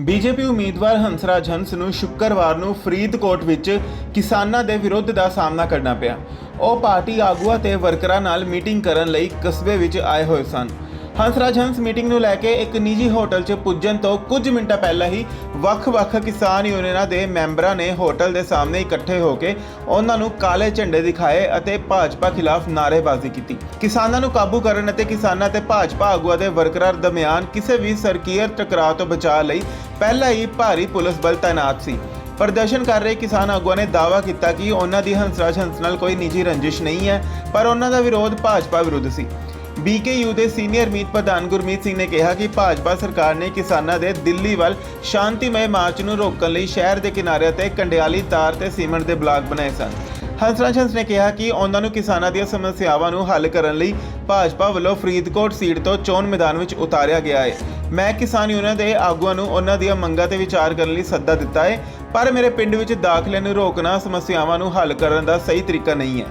BJP ਉਮੀਦਵਾਰ ਹੰਸਰਾਜ ਹੰਸ ਨੂੰ ਸ਼ੁੱਕਰਵਾਰ ਨੂੰ ਫਰੀਦਕੋਟ ਵਿੱਚ ਕਿਸਾਨਾਂ ਦੇ ਵਿਰੋਧ ਦਾ ਸਾਹਮਣਾ ਕਰਨਾ ਪਿਆ। ਉਹ ਪਾਰਟੀ ਆਗੂਆਂ ਤੇ ਵਰਕਰਾਂ ਨਾਲ ਮੀਟਿੰਗ ਕਰਨ ਲਈ ਕਸਬੇ ਵਿੱਚ ਆਏ ਹੋਏ ਸਨ। ਹੰਸਰਾਜ ਹੰਸ ਮੀਟਿੰਗ ਨੂੰ ਲੈ ਕੇ ਇੱਕ ਨਿੱਜੀ ਹੋਟਲ 'ਚ ਪੁੱਜਣ ਤੋਂ ਕੁਝ ਮਿੰਟਾਂ ਪਹਿਲਾਂ ਹੀ ਵੱਖ-ਵੱਖ ਕਿਸਾਨ ਯੂਨੀਅਨਾਂ ਦੇ ਮੈਂਬਰਾਂ ਨੇ ਹੋਟਲ ਦੇ ਸਾਹਮਣੇ ਇਕੱਠੇ ਹੋ ਕੇ ਉਹਨਾਂ ਨੂੰ ਕਾਲੇ ਝੰਡੇ ਦਿਖਾਏ ਅਤੇ ਭਾਜਪਾ ਖਿਲਾਫ ਨਾਅਰੇਬਾਜ਼ੀ ਕੀਤੀ। ਕਿਸਾਨਾਂ ਨੂੰ ਕਾਬੂ ਕਰਨ ਅਤੇ ਕਿਸਾਨਾਂ ਤੇ ਭਾਜਪਾ ਆਗੂਆਂ ਦੇ ਵਰਕਰਾਂ ਦਰਮਿਆਨ ਕਿਸੇ ਵੀ ਸਰਕੀਅਰ ਟਕਰਾਅ ਤੋਂ ਬਚਾਅ ਲਈ ਪਹਿਲਾਂ ਹੀ ਭਾਰੀ ਪੁਲਿਸ ਬਲ ਤਾਇਨਾਤ ਸੀ। ਪ੍ਰਦਰਸ਼ਨ ਕਰ ਰਹੇ ਕਿਸਾਨ ਆਗੂਆਂ ਨੇ ਦਾਅਵਾ ਕੀਤਾ ਕਿ ਉਹਨਾਂ ਦੀ ਹੰਸਰਾਜ ਹੰਸ ਨਾਲ ਕੋਈ ਨਿੱਜੀ ਰੰਜਿਸ਼ ਨਹੀਂ ਹੈ, ਪਰ ਉਹਨਾਂ ਦਾ ਵਿਰੋਧ ਭਾਜਪਾ ਵਿਰੁੱਧ ਸੀ। ਬੀਕੇਯੂ ਦੇ ਸੀਨੀਅਰ ਮੀਤ ਪ੍ਰਧਾਨ ਗੁਰਮੀਤ ਸਿੰਘ ਨੇ ਕਿਹਾ ਕਿ ਭਾਜਪਾ ਸਰਕਾਰ ਨੇ ਕਿਸਾਨਾਂ ਦੇ ਦਿੱਲੀ ਵੱਲ ਸ਼ਾਂਤੀਮਈ ਮਾਰਚ ਨੂੰ ਰੋਕਣ ਲਈ ਸ਼ਹਿਰ ਦੇ ਕਿਨਾਰੇ ਤੇ ਕੰਡਿਆਲੀ ਤਾਰ ਤੇ ਸੀਮੈਂਟ ਦੇ ਬਲਾਕ ਬਣਾਏ ਸਨ। ਹੰਸਰਾਜ ਹੰਸ ਨੇ ਕਿਹਾ ਕਿ ਉਹਨਾਂ ਨੂੰ ਕਿਸਾਨਾਂ ਦੀਆਂ ਸਮੱਸਿਆਵਾਂ ਨੂੰ ਹੱਲ ਕਰਨ ਲਈ ਭਾਜਪਾ ਵੱਲੋਂ ਫਰੀਦਕੋਟ ਸੀਟ ਤੋਂ ਚੋਣ ਮੈਦਾਨ ਵਿੱਚ ਉਤਾਰਿਆ ਗਿਆ ਹੈ। ਮੈਂ ਕਿਸਾਨ ਯੂਨੀਅਨ ਦੇ ਆਗੂਆਂ ਨੂੰ ਉਹਨਾਂ ਦੀਆਂ ਮੰਗਾਂ ਤੇ ਵਿਚਾਰ ਕਰਨ ਲਈ ਸੱਦਾ ਦਿੱਤਾ ਹੈ, ਪਰ ਮੇਰੇ ਪਿੰਡ ਵਿੱਚ ਦਾਖਲੇ ਨੂੰ ਰੋਕਣਾ ਸਮੱਸਿਆਵਾਂ ਨੂੰ ਹੱਲ ਕਰਨ ਦਾ ਸਹੀ ਤਰੀਕਾ ਨਹੀਂ ਹੈ।